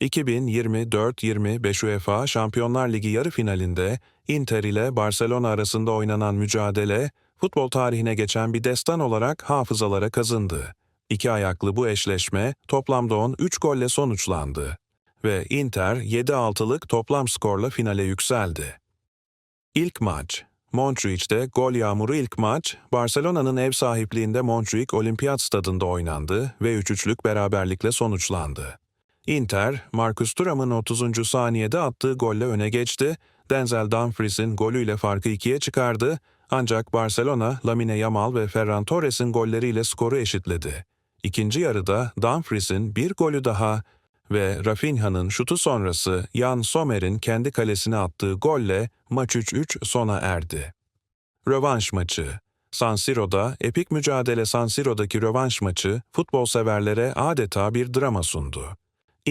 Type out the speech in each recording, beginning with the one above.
2024-25 UEFA Şampiyonlar Ligi yarı finalinde Inter ile Barcelona arasında oynanan mücadele, futbol tarihine geçen bir destan olarak hafızalara kazındı. İki ayaklı bu eşleşme toplamda 13 golle sonuçlandı ve Inter 7-6'lık toplam skorla finale yükseldi. İlk maç Montjuic'te gol yağmuru ilk maç, Barcelona'nın ev sahipliğinde Montjuic Olimpiyat Stadında oynandı ve 3-3'lük beraberlikle sonuçlandı. Inter, Marcus Thuram'ın 30. saniyede attığı golle öne geçti, Denzel Dumfries'in golüyle farkı ikiye çıkardı, ancak Barcelona, Lamine Yamal ve Ferran Torres'in golleriyle skoru eşitledi. İkinci yarıda Dumfries'in bir golü daha ve Rafinha'nın şutu sonrası Jan Sommer'in kendi kalesine attığı golle maç 3-3 sona erdi. Rövanş maçı San Siro'da epik mücadele San Siro'daki rövanş maçı futbol severlere adeta bir drama sundu.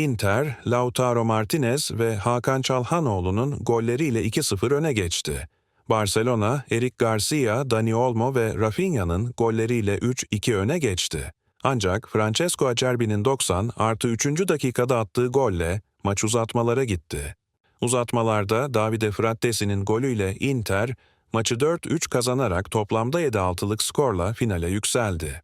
Inter, Lautaro Martinez ve Hakan Çalhanoğlu'nun golleriyle 2-0 öne geçti. Barcelona, Eric Garcia, Dani Olmo ve Rafinha'nın golleriyle 3-2 öne geçti. Ancak Francesco Acerbi'nin 90 artı 3. dakikada attığı golle maç uzatmalara gitti. Uzatmalarda Davide Frattesi'nin golüyle Inter, maçı 4-3 kazanarak toplamda 7-6'lık skorla finale yükseldi.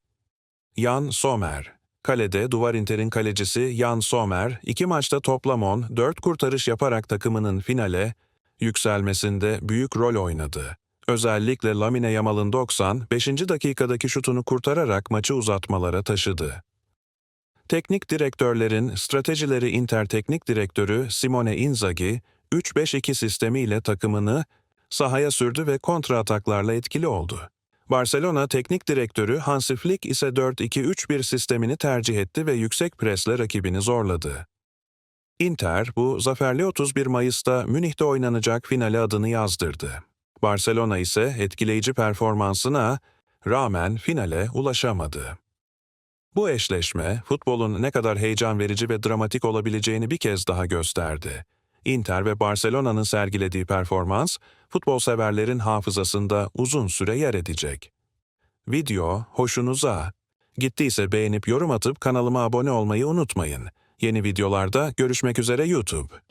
Jan Sommer Kalede Duvar Inter'in kalecisi Jan Sommer, iki maçta toplam 10, 4 kurtarış yaparak takımının finale yükselmesinde büyük rol oynadı. Özellikle Lamine Yamal'ın 90, 5. dakikadaki şutunu kurtararak maçı uzatmalara taşıdı. Teknik direktörlerin stratejileri Inter Teknik Direktörü Simone Inzaghi, 3-5-2 sistemiyle takımını sahaya sürdü ve kontra ataklarla etkili oldu. Barcelona Teknik Direktörü Hansi Flick ise 4-2-3-1 sistemini tercih etti ve yüksek presle rakibini zorladı. Inter, bu zaferli 31 Mayıs'ta Münih'te oynanacak finale adını yazdırdı. Barcelona ise etkileyici performansına rağmen finale ulaşamadı. Bu eşleşme, futbolun ne kadar heyecan verici ve dramatik olabileceğini bir kez daha gösterdi. Inter ve Barcelona'nın sergilediği performans, futbol severlerin hafızasında uzun süre yer edecek. Video hoşunuza gittiyse beğenip yorum atıp kanalıma abone olmayı unutmayın. Yeni videolarda görüşmek üzere YouTube.